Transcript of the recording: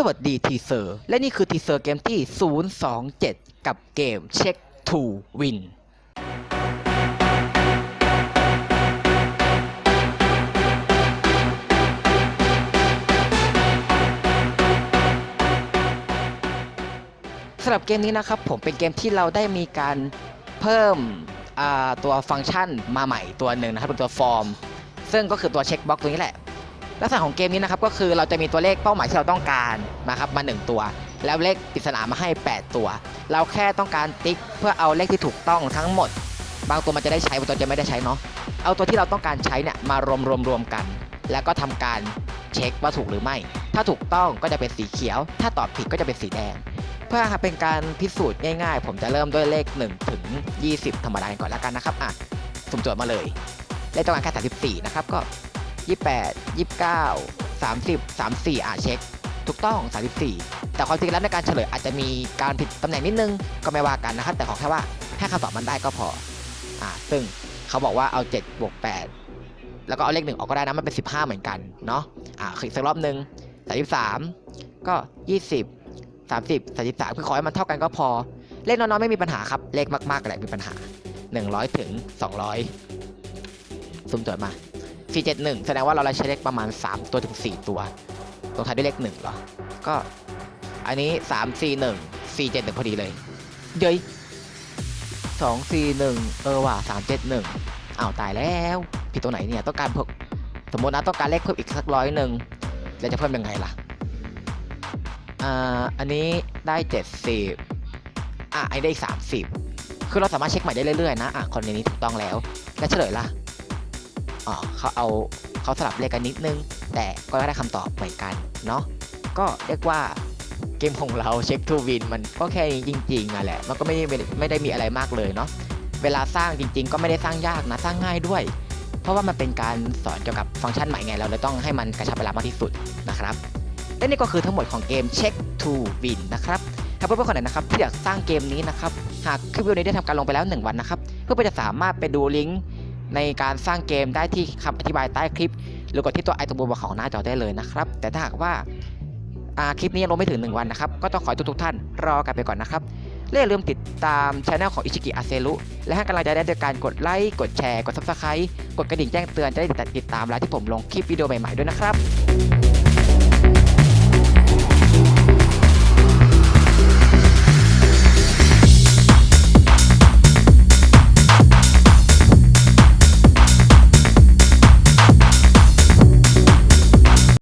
สวัสดีทีเซอร์ และนี่คือทีเซอร์เกมที่ 027 กับเกม Check to Win สำหรับเกมนี้นะครับผมเป็นเกมที่เราได้มีการเพิ่มตัวฟังก์ชันมาใหม่ตัวหนึ่งนะครับเป็นตัวฟอร์ม ซึ่งก็คือตัวเช็คบ็อกตัวนี้แหละ ลักษณะของเกมนี้นะครับก็คือเราจะมีตัวเลขเป้าหมายที่เราต้องการนะครับมา 1 ตัว แล้วเลขปริศนามาให้ 8 ตัว เราแค่ต้องการติ๊กเพื่อเอาเลขที่ถูกต้องทั้งหมด บางตัวมันจะได้ใช้บางตัวจะไม่ได้ใช้เนาะเอาตัวที่เราต้องการใช้เนี่ยมารวมรวมรวมกัน แล้วก็ทำการเช็คว่าถูกหรือไม่ ถ้าถูกต้องก็จะเป็นสีเขียว ถ้าตอบผิดก็จะเป็นสีแดง เพื่อเป็นการพิสูจน์ง่ายๆ ผมจะเริ่มด้วยเลข1ถึง20 ธรรมดาก่อนแล้วกันนะครับอะสุ่มโจทย์มาเลยเลขต้องการแค่34นะครับก็ 28 29 30 34 อะเช็ค ถูกต้อง 34 แต่ความจริงแล้วในการเฉลยอาจจะมีการผิดตำแหน่งนิดนึงก็ไม่ว่ากันนะครับ แต่ขอแค่ว่าให้คำตอบมันได้ก็พออ่าซึ่งเขาบอกว่าเอา7บวก8แล้วก็เอาเลขหนึ่งออกก็ได้นะมันเป็น 15 เหมือนกันเนาะอ่าอีกสักรอบหนึ่ง33 ก็ 20 30 33 คือขอให้มันเท่ากันก็พอ เลขน้อยๆไม่มีปัญหาครับ เลขมากๆแหละมีปัญหา 100 ถึง 200สุ่มโจทย์มา 471 แสดงว่าเราใช้เลขประมาณ 3 ตัวถึง 4 ตัวลงท้ายด้วยเลข1เหรอ ก็อันนี้ 3 4 1 4 7 1 พอดีเลย เย้ย2 4 1 เออว่ะ3 7 1อ้าวตายแล้ว ผิดตัวไหนเนี่ย ต้องการเพิ่มสมมตินะต้องการเลขเพิ่มอีกสักร้อยหนึ่งเราจะเพิ่มยังไงล่ะ อ่า อันนี้ได้ 70 อะไอ้ได้อีก30 คือเราสามารถเช็คใหม่ได้เรื่อยๆนะ อะคนนนี้ถูกต้องแล้ว และเฉลยล่ะ เขาเอาเขาสลับเลขกันนิดนึง แต่ก็ได้คำตอบเหมือนกันเนาะก็เรียกว่าเกมของเราเช็คทูวินมันก็แค่นี้จริงๆอะแหละมันก็ไม่ได้ไม่ได้มีอะไรมากเลยเนาะเวลาสร้างจริง ๆ ก็ไม่ได้สร้างยากนะสร้างง่ายด้วย เพราะว่ามันเป็นการสอนเกี่ยวกับฟังก์ชันใหม่ไงเราเลยต้องให้มันกระชับเวลามากที่สุดนะครับและนี่ก็คือทั้งหมดของเกม Check to Win นะครับถ้าเพื่อนๆคนไหนนะครับที่อยากสร้างเกมนี้นะครับหากคลิปวิดีโอนี้ได้ทำการลงไปแล้ว 1 วันนะครับเพื่อนๆจะสามารถไปดูลิงก์ ในการสร้างเกมได้ที่คำอธิบายใต้คลิป หรือกดที่ตัวไอตัวบนของหน้าจอได้เลยนะครับ แต่ถ้าหากว่าคลิปนี้ยังลงไม่ถึง 1 วันนะครับ ก็ต้องขอให้ทุกท่านรอกันไปก่อนนะครับและอย่าลืมติดตามช anel ของอิชิกิอาเซรุและให้กำลังใจได้โดยการกดไลค์ กดแชร์ กดซับสไครต์กดกระดิ่งแจ้งเตือนจะได้ติดตามเวลาที่ผมลงคลิปวิดีโอใหม่ๆด้วยนะครับ